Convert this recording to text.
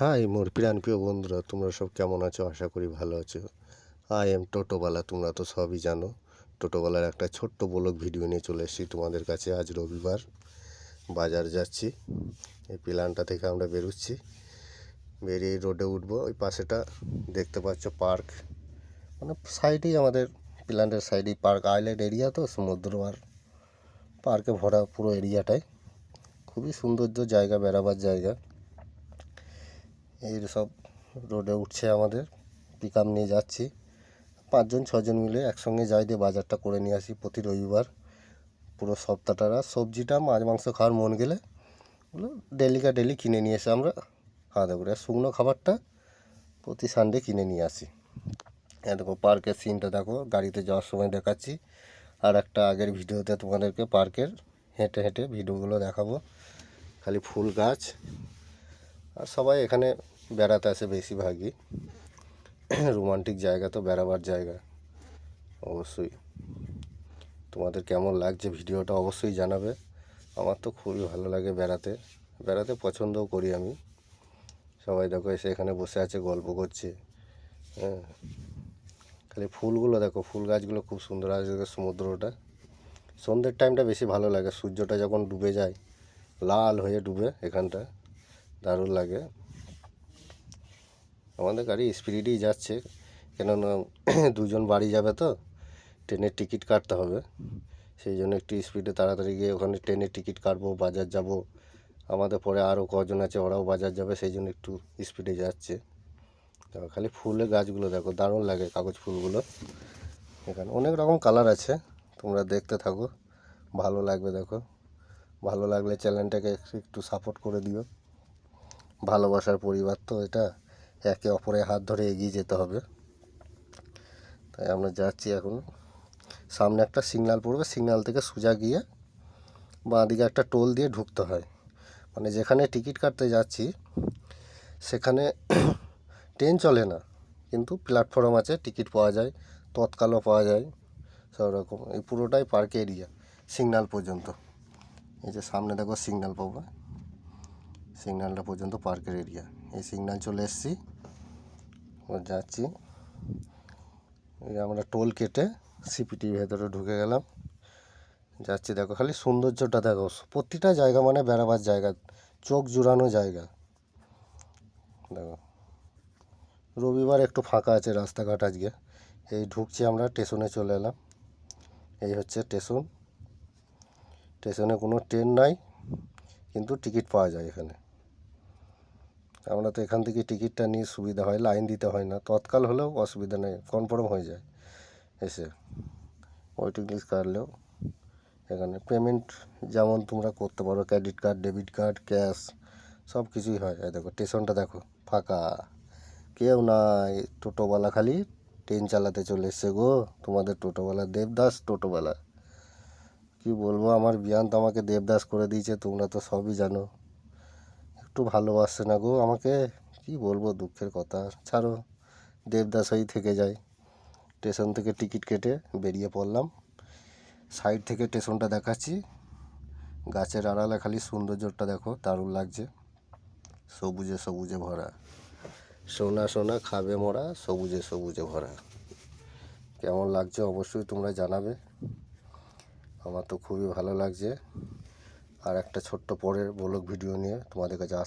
High মোর প্রাণ প্রিয় বন্ধুরা, তোমরা সব কেমন আছো? আশা করি ভালো আছো। আই এম টোটোবালা তোমরা তো সবই জানো। টোটোবালার একটা ছোট্ট ব্লগ ভিডিও নিয়ে চলে এসেছি তোমাদের কাছে আজ রবিবার। বাজার যাচ্ছি, এই প্ল্যানটা থেকে আমরা বেরোচ্ছি। বেরিয়ে রোডে উঠবো, ওই পাশেটা দেখতে পাচ্ছ পার্ক। মানে সাইডেই আমাদের প্ল্যান্টের সাইডেই পার্ক আইল্যান্ড এরিয়া তো, সমুদ্র আর পার্কে ভরা পুরো এরিয়াটাই। খুবই সৌন্দর্য জায়গা, বেড়াবার জায়গা। এই সব রোডে উঠছে আমাদের পিক নিয়ে যাচ্ছি। পাঁচজন, ছজন মিলে একসঙ্গে যাই দিয়ে বাজারটা করে নিয়ে আসি প্রতি রবিবার। পুরো সপ্তাহটা সবজিটা, মাছ, মাংস খাওয়ার মন গেলে ওগুলো ডেলিকা ডেলি কিনে নিয়ে এসে আমরা খাওয়া দাওয়া করি। আর শুকনো খাবারটা প্রতি সানডে কিনে নিয়ে আসি। হ্যাঁ দেখো পার্কের সিনটা দেখো, গাড়িতে যাওয়ার সময় দেখাচ্ছি। আর একটা আগের ভিডিওতে তোমাদেরকে পার্কের হেঁটে হেঁটে ভিডিওগুলো দেখাবো। খালি ফুল গাছ। আর সবাই এখানে বেড়াতে আসে বেশিরভাগই। রোমান্টিক জায়গা তো বেড়াবার জায়গা, অবশ্যই। তোমাদের কেমন লাগছে ভিডিওটা অবশ্যই জানাবে। আমার তো খুবই ভালো লাগে বেড়াতে। বেড়াতে পছন্দও করি আমি। সবাই দেখো এসে এখানে বসে আছে, গল্প করছে। হ্যাঁ। খালি ফুলগুলো দেখো, ফুল গাছগুলো খুব সুন্দর আছে সমুদ্রটা। সন্ধ্যের টাইমটা বেশি ভালো লাগে। সূর্যটা যখন ডুবে যায়, লাল হয়ে ডুবে এখানটা, দারুণ লাগে। আমাদের গাড়ি স্পিডেই যাচ্ছে। কেননা দুজন বাড়ি যাবে তো, ট্রেনের টিকিট কাটতে হবে। সেই জন্য একটু স্পিডে তাড়াতাড়ি গিয়ে ওখানে ট্রেনের টিকিট কাটবো, বাজার যাব। আমাদের পরে আরও কজন আছে, ওরাও বাজার যাবে, সেই জন্য একটু স্পিডে যাচ্ছে। খালি ফুলের গাছগুলো দেখো, দারুণ লাগে কাগজ ফুলগুলো। এখানে অনেক রকম কালার আছে, তোমরা দেখতে থাকো, ভালো লাগবে দেখো। ভালো লাগলে চ্যানেলটাকে একটু সাপোর্ট করে দিও। ভালোবাসার পরিবার তো এটা। একে অপরের হাত ধরে এগিয়ে যেতে হবে। তাই আমরা যাচ্ছি এখন। সামনে একটা সিগনাল পড়বে, সিগনাল থেকে সোজা গিয়ে বাঁ দিকে একটা টোল দিয়ে ঢুকতে হয়। মানে যেখানে টিকিট কাটতে যাচ্ছি, সেখানে ট্রেন চলে না, কিন্তু প্ল্যাটফর্ম আছে, টিকিট পাওয়া যায়, তৎকালও পাওয়া যায়, সব রকম। এই পুরোটাই পার্ক এরিয়া, সিগনাল পর্যন্ত। এই যে সামনে দেখো সিগনাল পাবো, সিগনালটা পর্যন্ত পার্কের এরিয়া। এই সিগনাল চলে এসেছি। যাচ্ছি। এই আমরা টোল কেটে সিপিটির ভেতরে ঢুকে গেলাম। যাচ্ছি, দেখো, খালি সৌন্দর্যটা দেখো। প্রতিটা জায়গা মানে বেড়াবার জায়গা, চোখ জুড়ানো জায়গা। দেখো, রবিবার একটু ফাঁকা আছে রাস্তাঘাট আজকে। এই ঢুকছি আমরা, স্টেশনে চলে এলাম। এই হচ্ছে স্টেশন। স্টেশনে কোনো ট্রেন নাই, কিন্তু টিকিট পাওয়া যায় এখানে। আমরা তো এখান থেকে টিকিটটা নিয়ে সুবিধা হয়, লাইন দিতে হয় না। তৎকাল হলেও অসুবিধা নেই, কনফার্ম হয়ে যায়। এসে ওয়েটিং লিস্ট কাটলেও এখানে পেমেন্ট যেমন তোমরা করতে পারো, credit card, debit card, cash, সব কিছুই হয়। দেখো, স্টেশনটা দেখো, ফাঁকা। কেউ নাই, টোটোওয়ালা খালি ট্রেন চালাতে চলে এসছে গো। তোমাদের টোটোওয়ালা দেবদাস, টোটোওয়ালা। কি বলব, আমার বিয়ান তো আমাকে দেবদাস করে দিয়েছে, তোমরা তো সবই জানো। একটু ভালোবাসছে না গো আমাকে। কি বলব দুঃখের কথা। ছাড়ো দেবদাস থেকে যায় স্টেশন থেকে টিকিট কেটে বেরিয়ে পড়লাম। সাইড থেকে স্টেশনটা দেখাচ্ছি। গাছের আড়ালে খালি সৌন্দর্যটা দেখো, দারুণ লাগছে। সবুজে সবুজে ভরা। সোনা সোনা খাবে মরা, সবুজে সবুজে ভরা। কেমন লাগছে অবশ্যই তোমরা জানাবে। আমার তো খুবই ভালো লাগছে। আর একটা ছোট্ট পরের ব্লগ ভিডিও নিয়ে তোমাদের কাছে আস